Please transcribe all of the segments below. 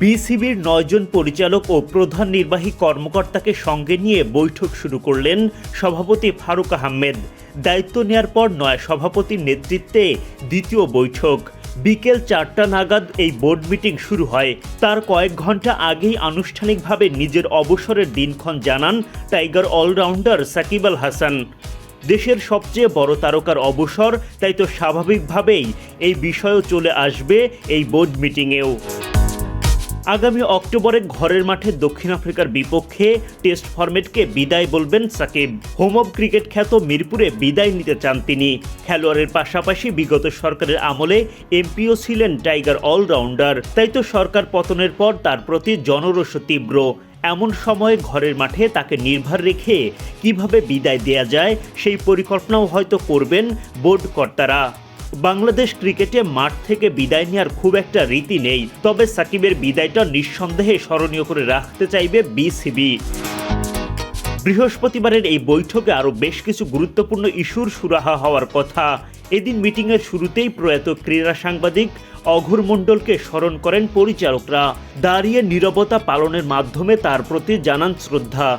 বিসিবির নয়জন পরিচালক ও প্রধান নির্বাহী কর্মকর্তাকে সঙ্গে নিয়ে বৈঠক শুরু করলেন সভাপতি ফারুক আহমেদ। দায়িত্ব নেয়ার পর নয় সভাপতির নেতৃত্বে দ্বিতীয় বৈঠক। বিকেল চারটা নাগাদ এই বোর্ড মিটিং শুরু হয়। তার কয়েক ঘণ্টা আগেই আনুষ্ঠানিকভাবে নিজের অবসরের দিনক্ষণ জানান টাইগার অলরাউন্ডার সাকিব আল হাসান। দেশের সবচেয়ে বড় তারকার অবসর, তাই তো স্বাভাবিকভাবেই এই বিষয়ও চলে আসবে এই বোর্ড মিটিংয়েও। আগামী অক্টোবরে ঘরের মাঠে দক্ষিণ আফ্রিকার বিপক্ষে টেস্ট ফরম্যাটকে বিদায় বলবেন সাকিব। হোম অব ক্রিকেট খ্যাত মিরপুরে বিদায় নিতে চান তিনি। খেলোয়াড়ের পাশাপাশি বিগত সরকারের আমলে এমপিও ছিলেন টাইগার অলরাউন্ডার। তাই তো সরকার পতনের পর তার প্রতি জনরোষ তীব্র। এমন সময়ে ঘরের মাঠে তাকে নির্ভর রেখে কীভাবে বিদায় দেয়া যায়, সেই পরিকল্পনাও হয়তো করবেন বোর্ড কর্তারা। বাংলাদেশ ক্রিকেটে মাঠ থেকে বিদায় নেওয়ার খুব একটা রীতি নেই, তবে সাকিবের বিদায়টা নিঃসন্দেহে স্মরণীয় করে রাখতে চাইবে বিসিবি। বৃহস্পতিবারের এই বৈঠকে আরও বেশ কিছু গুরুত্বপূর্ণ ইস্যুর সুরাহা হওয়ার কথা। এদিন মিটিংয়ের শুরুতেই প্রয়াত ক্রীড়া সাংবাদিক অঘোর মণ্ডলকে স্মরণ করেন পরিচালকরা। দাঁড়িয়ে নীরবতা পালনের মাধ্যমে তার প্রতি জানান শ্রদ্ধা।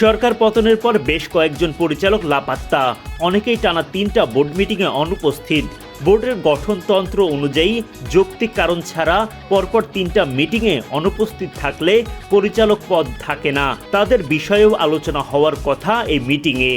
সরকার পতনের পর বেশ কয়েকজন পরিচালক লাপাত্তা। অনেকেই টানা তিনটা বোর্ড মিটিংয়ে অনুপস্থিত। বোর্ডের গঠনতন্ত্র অনুযায়ী যৌক্তিক কারণ ছাড়া পরপর তিনটা মিটিংয়ে অনুপস্থিত থাকলে পরিচালক পদ থাকে না। তাদের বিষয়েও আলোচনা হওয়ার কথা এই মিটিংয়ে।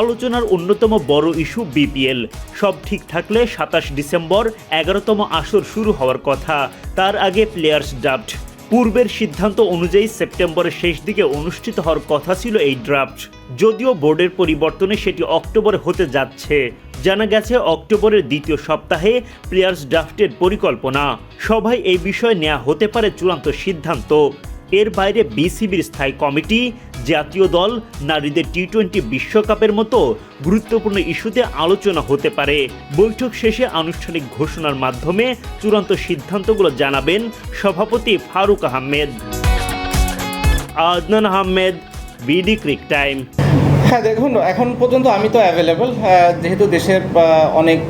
আলোচনার অন্যতম বড় ইস্যু বিপিএল। সব ঠিক থাকলে সাতাশ ডিসেম্বর এগারোতম আসর শুরু হওয়ার কথা। তার আগে প্লেয়ার্স ড্রাফট পূর্বের সিদ্ধান্ত অনুযায়ী সেপ্টেম্বরের শেষ দিকে অনুষ্ঠিত হওয়ার কথা ছিল এই ড্রাফট। যদিও বোর্ডের পরিবর্তনে সেটি অক্টোবরে হতে যাচ্ছে। জানা গেছে, অক্টোবরের দ্বিতীয় সপ্তাহে প্লেয়ার্স ড্রাফটের পরিকল্পনা। সভায় এই বিষয়ে নেওয়া হতে পারে চূড়ান্ত সিদ্ধান্ত। এর বাইরে বিসিবির স্থায়ী কমিটি, জাতীয় দল, নারীদের টি টোয়েন্টি বিশ্বকাপের মতো গুরুত্বপূর্ণ ইস্যুতে আলোচনা হতে পারে। বৈঠক শেষে আনুষ্ঠানিক ঘোষণার মাধ্যমে চূড়ান্ত সিদ্ধান্তগুলো জানাবেন সভাপতি Faruque Ahmed. Adnan Ahmed, BD cric time. হ্যাঁ দেখুন, এখন পর্যন্ত আমি তো অ্যাভেলেবল যেহেতু দেশের অনেক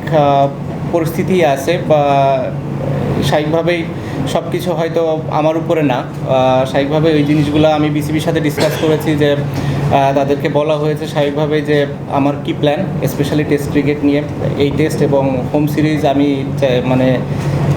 পরিস্থিতি আছে বা, স্বাভাবিকভাবেই সব কিছু হয়তো আমার উপরে না। স্বাভাবিকভাবে ওই জিনিসগুলো আমি বিসিবির সাথে ডিসকাস করেছি যে তাদেরকে বলা হয়েছে স্বাভাবিকভাবে যে আমার কি প্ল্যান স্পেশালি টেস্ট ক্রিকেট নিয়ে। এই টেস্ট এবং হোম সিরিজ আমি মানে